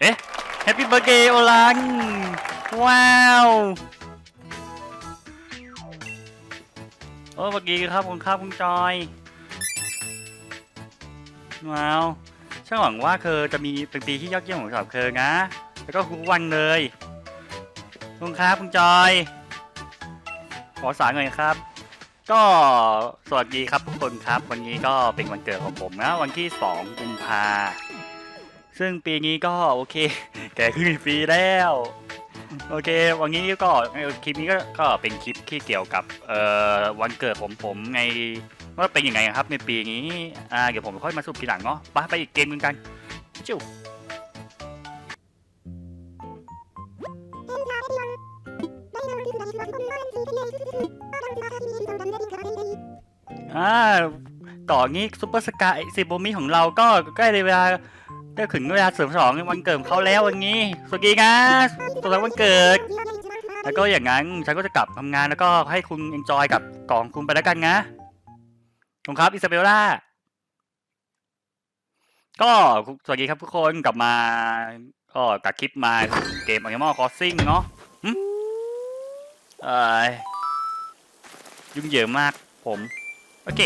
เอ๊ะแฮปปี้เบ t ร์ a เดย์โอลัง ว้าวโอ้สวัสดีครับคุณครับคุณจอย ว้าวช่างหวังว่าเธอจะมีเป็นปีที่ยอดเยี่ยมของสำหรับเธอนะ แล้วก็ทุกวันเลย คุณครับคุณจอย ขอสารหน่อยครับ ก็สวัสดีครับทุกคนครับ วันนี้ก็เป็นวันเกิดของผมนะ วันที่2กุมภาพันธ์ ซึ่งปีนี้ก็โอเค แก่ขึ้นอีกปีแล้ว โอเค วันนี้ก็คลิปนี้ก็ก็เป็นคลิปที่เกี่ยวกับเอ่อวันเกิดผมผมในว่าเป็นยังไงครับในปีนี้อ่าเดี๋ยวผมค่อยมาสรุปทีหลังเนาะไปไปอีกเกมนึงกันจิ้วอ่าก่อนนี้ซุปเปอร์สกายซิโบมิของเราก็ใกล้เวลา ได้ถึงเวลาเสริมฉลองวันเกิดเขาแล้ววันนี้สวัสดีนะสุขสันต์วันเกิด แล้วก็อย่างนั้นฉันก็จะกลับทำงานแล้วก็ให้คุณเอนจอยกับกล่องคุณไปแล้วกันนะขอบครับอิซาเบลล่าก็สวัสดีครับทุกคนกลับมาก็ตัดคลิปมาเกม Animal Crossing เนาะเอ้ยยุ่งเหยิงมากผม โอเค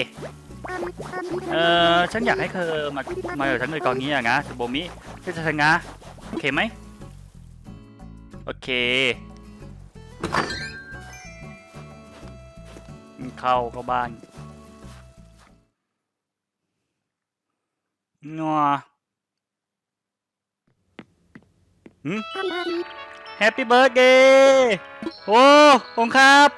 เออฉันอยากให้เธอมา มากับฉันในกองนี้อะนะสโบมิเพื่อจะชนะโอเคไหม โอเค เข้าเข้าบ้านนัวหืมแฮปปี้เบิร์ดเดย์โอ้ผมครับ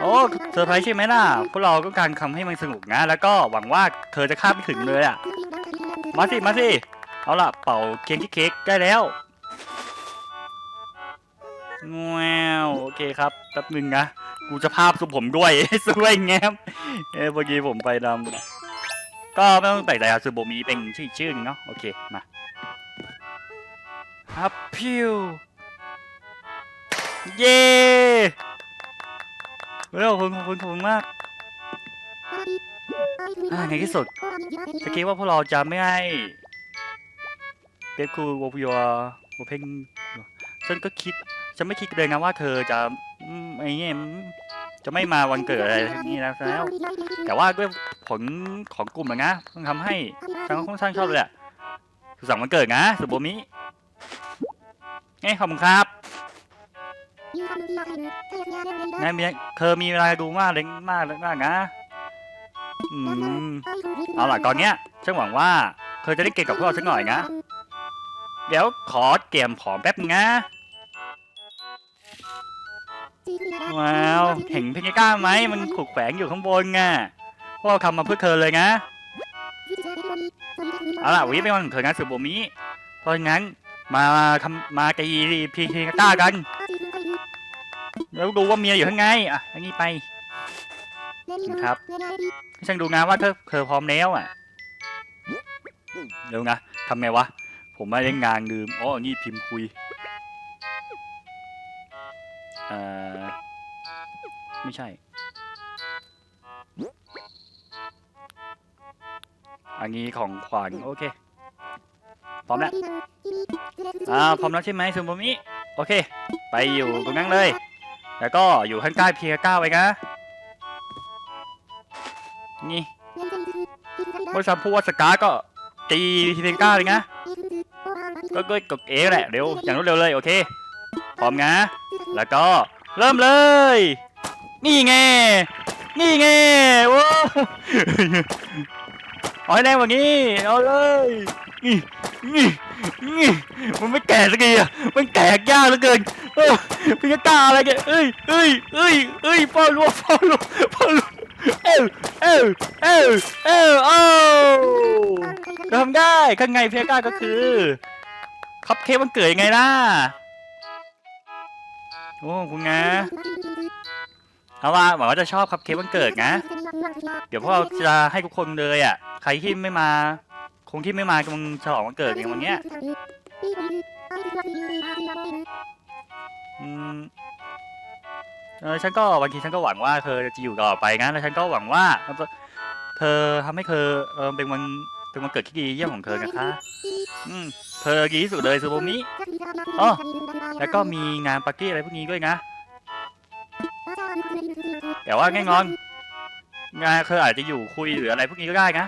โอ้เซอร์ไพรส์ใช่ไหมล่ะ พวกเราก็การทำให้มันสนุกนะ แล้วก็หวังว่าเธอจะคาดไม่ถึงเลยอะ มาสิ มาสิ เอาล่ะ เป่าเค้กที่เค้กได้แล้วแววโอเคครับ แป๊บหนึงนะ กูจะภาพสุผมด้วย สวยแง้มเอ้ยเมื่อกี้ผมไปดำก็ไม่ต้องแปลกใจครับซูโบมีเป็นชื่อชื่อหนึงเนาะ โอเค มาฮับพิว เย้ เร็วขอบคุณขอบคุณขอบคุณมากอ่าในที่สุดตะกี้ว่าพวกเราจะไม่ให้เบฟคูวอพยัววเพงฉันก็คิดฉันไม่คิดเลยนะว่าเธอจะอืมไอ้เงี้ยอืมจะไม่มาวันเกิดอะไรทั้งนี้แล้วแล้ว แต่ว่าด้วยผลของกลุ่มอะนะต้องทำให้ฉันก็ค่อนข้างชอบเลยอะสุขสันต์วันเกิดนะสุโบมิเอ้ยขอบคุณครับ นายมีเธอมีเวลาดูมากเลยมากเลยมากนะอืมเอาล่ะตอนเนี้ยฉันหวังว่าเธอจะได้เก่งกับพวกเราสักหน่อยนะ เดี๋ยวขอเกมผอมแป๊บนึงนะ ว้าวเห็นเพนก้าไหมมันถูกแฝงอยู่ข้างบนไงพวกเราทำมาเพื่อเธอเลยนะเอาล่ะวันนี้เป็นวันของเธอนะสุโบมิเพราะงั้นมาทำมาตีพีเพนก้ากัน แล้วดูว่าเมียอยู่ข้างในอะอย่างนี้ไปครับให้ฉันดูนะว่าเธอเธอพร้อมแล้วอะเดี๋ยวนะทำไงวะ ผมไม่ได้งานลืมอ๋อนี่พิมพ์คุยเอ่อไม่ใช่ อันนี้ของขวัญโอเค พร้อมแล้วอ่าพร้อมแล้วใช่ไหมซูโมมิโอเค ไปอยู่ตรงนั้นเลย แล้วก็อยู่ข้างใกล้เพียก้าไว้นะ นี่เมื่อฉันพูดว่าสกาก็ตีทีเพนก้าเลยนะ ก็ก็กดเอแหละ เร็ว อย่างรวดเร็วเลย โอเค พร้อมนะ แล้วก็เริ่มเลย นี่ไง นี่ไงโว้เอาให้แรงกว่านี้ เอาเลยนี่นี่นี่มันไม่แก่สักทีอะมันแตกยากเหลือเกิน เออพี่จะกล้าอะไรกันเอ้ยเอ้ยเอ้ยเอ้ยพ่อรู้พ่อรู้พ่อรู้เอ้าเอ้าเอ้าเอ้าโอ้ทำได้ข้างในพียก้าก็คือคัพเค้กวันเกิดยังไงล่ะโอ้คุณนะเอาว่าหวังว่าจะชอบคัพเค้กวันเกิดนะ เดี๋ยวพวกเราจะให้ทุกคนเลยอะ ใครที่ไม่มา คงที่ไม่มากำลังฉลองวันเกิดอย่างวันเนี้ย ออฉันก็บางทีฉันก็หวังว่าเธอจะอยู่ต่อไปงั้นแล้วฉันก็หวังว่า เธอทำให้เธอเออเป็นวันเป็นวันเกิดที่ดีเยี่ยมของเธอนะคะอืมเธอดีที่สุดเลยซูโบมิอ๋อแล้วก็มีงานปาร์ตี้อะไรพวกนี้ด้วยนะ แต่ว่าแง่งอนงานเธออาจจะอยู่คุยหรืออะไรพวกนี้ก็ได้นะ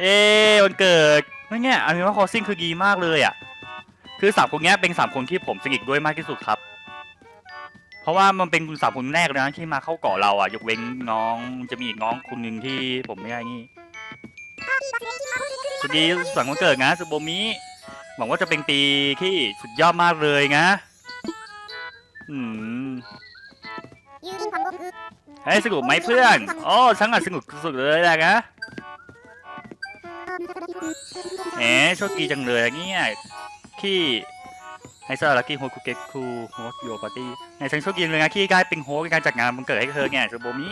เย้วันเกิดไม่เนี่ยอันนี้ว่าคอซิ่งคือดีมากเลยอะคือสามคนนี้เป็นสามคนที่ผมสนิทด้วยมากที่สุดครับ เพราะว่ามันเป็นสามคนแรกเลยนะที่มาเข้าเกาะเราอะ ยกเว้นน้องจะมีอีกน้องคนหนึ่งที่ผมไม่ได้นี่สวัสดีสังวันเกิดนะสุโบมิหวังว่าจะเป็นปีที่สุดยอดมากเลยนะอืมเฮ้ยสนุกไหมเพื่อนโอ้ฉันอะสนุกสุดเลยแหละนะแหมโชคดีจังเลยอะเนี่ยที่ ไฮซ่าลักกี้โฮคุเกะคูโฮสโยปาร์ตี้เนี่ยฉันโชคดีเลยนะที่ได้เป็นโฮสในการจัดงานวันเกิดให้เธอเนี่ยสุโบมิ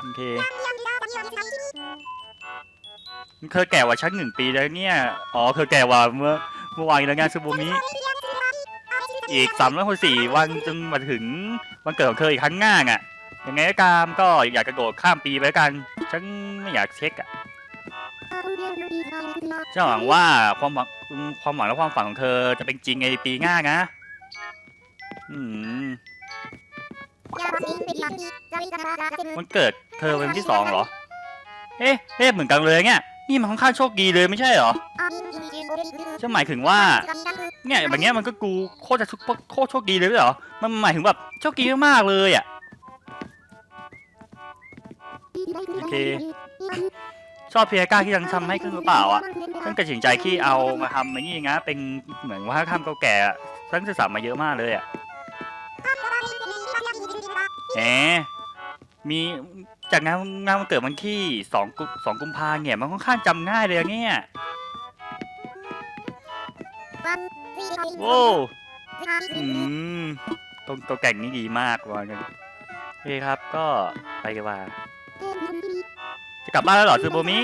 โอเคเธอแก่กว่าฉันหนึ่งปีแล้วเนี่ย อ๋อเธอแก่กว่าเมื่อเมื่อวานแล้วไงสุโบมิอีกสามร้อยหกสี่วันจนมาถึงวันเกิดของเธออีกครั้งหน้าอะยังไงก็ตามก็อยากกระโดดข้ามปีไปแล้วกัน ฉันไม่อยากเช็คอะ ฉันหวังว่าความหวังความหวังและความฝันของเธอจะเป็นจริงในปีหน้านะอืมวันเกิดเธอเป็นวันที่สองเหรอ เอ๊ะเอ๊ะเหมือนกันเลยเนี่ยนี่มันค่อนข้างโชคดีเลยไม่ใช่เหรอฉันหมายถึงว่า เนี่ยแบบเนี้ยมันก็กูโคตรจะซุปเปอร์โคตรโชคดีเลยไม่เหรอ มันหมายถึงแบบโชคดีมากๆเลยอะ โอเค ชอบเพียก้าที่ยังทำให้ขึ้นหรือเปล่าอะฉันตัดสินใจที่เอามาทำไอ้นี่นะเป็นเหมือนว่าทำเก่าแก่อะฉันศึกษามาเยอะมากเลยอะแหมมีจากงานงานวันเกิดวันที่สองกุสองกุมภาเนี่ยมันค่อนข้างจำง่ายเลยอะเนี่ยโว้วอืมตรงตัวแก่งนี่ดีมากว่ากันโอเคครับก็ไปกันว่า จะกลับบ้านแล้วเหรอซูโบมิ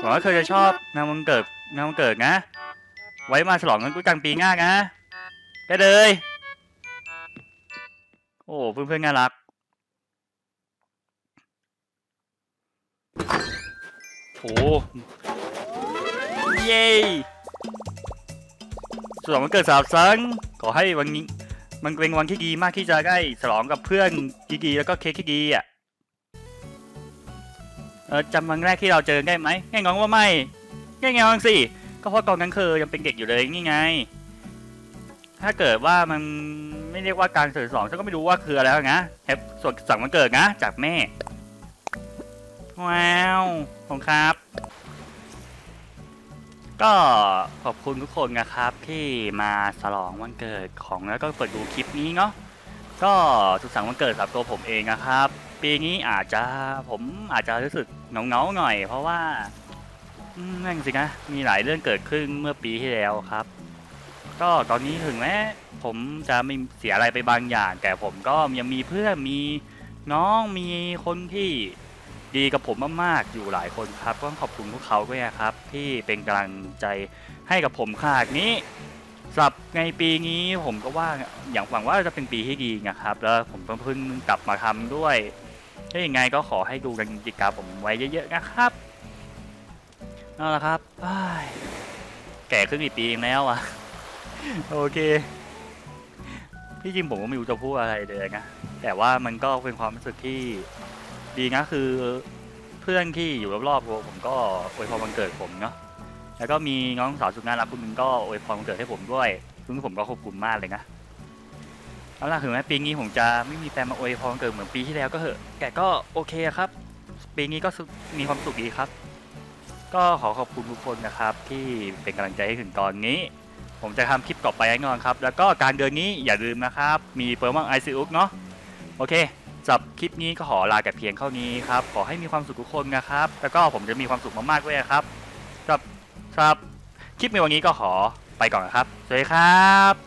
หวังว่าเคยจะชอบงานวันเกิดงานวันเกิดนะ ไว้มาฉลองกันกุ้ยกลางปีหน้านะไปเลย โอ้เพื่อนเพื่อนน่ารัก โอ้เย้ฉลองวันเกิดสาวซังขอให้วันนี้ มันเป็นวันที่ดีมากที่จะได้ฉลองกับเพื่อนดีๆแล้วก็เค้กที่ดีอะ เออจำวันแรกที่เราเจอได้ไหมแง่งองว่าไม่แง่งองสิก็เพราะตอนนั้นเคยยังเป็นเด็กอยู่เลยนี่ไง ถ้าเกิดว่ามันไม่เรียกว่าการเฉลิมฉลองฉันก็ไม่รู้ว่าคืออะไรนะแฮปส่วนสั่งวันเกิดนะ จากแม่ ว้าวของครับ ก็ขอบคุณทุกคนนะครับ ที่มาฉลองวันเกิดของแล้วก็เปิดดูคลิปนี้เนาะก็สุขสันต์วันเกิดสำหรับตัวผมเองนะครับ ปีนี้อาจจะผมอาจจะรู้สึกเหงาหน่อย เพราะว่าอืมนั่นสินะมีหลายเรื่องเกิดขึ้นเมื่อปีที่แล้วครับ ก็ตอนนี้ถึงแม้ผมจะไม่เสียอะไรไปบางอย่าง แต่ผมก็ยังมีเพื่อนมีน้องมีคนที่ดีกับผมมากๆอยู่หลายคนครับก็ขอบคุณพวกเขาด้วยครับ ที่เป็นกำลังใจให้กับผมขนาดนี้สำหรับในปีนี้ผมก็ว่าอย่างหวังว่าจะเป็นปีที่ดีนะครับ แล้วผมก็เพิ่งกลับมาทำด้วย ถ้าอย่างไงก็ขอให้ดูกันกิจกรรมผมไว้เยอะๆนะครับนั่นแหละครับแก่ขึ้นอีกปีแล้วอะ โอเคที่จริงผมก็ไม่รู้จะพูดอะไรเลยนะ แต่ว่ามันก็เป็นความรู้สึกที่ดีนะคือเพื่อนที่อยู่รอบๆตัวผมก็อวยพรวันเกิดผมเนาะ แล้วก็มีน้องสาวสุดน่ารักคนนึงก็อวยพรวันเกิดให้ผมด้วย ซึ่งผมก็ขอบคุณมากเลยนะ เอาล่ะถึงแม้ปีนี้ผมจะไม่มีแฟนมาอวยพรเกิดเหมือนปีที่แล้วก็เหอะแต่ก็โอเคครับ ปีนี้ก็มีความสุขดีครับ ก็ขอขอบคุณทุกคนนะครับ ที่เป็นกำลังใจให้ถึงตอนนี้ ผมจะทำคลิปต่อไปแน่นอนครับ แล้วก็การเดินนี้อย่าลืมนะครับ มีเปิร์มังไอซีอุกเนาะโอเคสำหรับคลิปนี้ก็ขอลาแต่เพียงเท่านี้ครับ ขอให้มีความสุขทุกคนนะครับ แล้วก็ผมจะมีความสุขมากๆด้วยครับครับครับ คลิปในวันนี้ก็ขอไปก่อนนะครับ สวัสดีครับ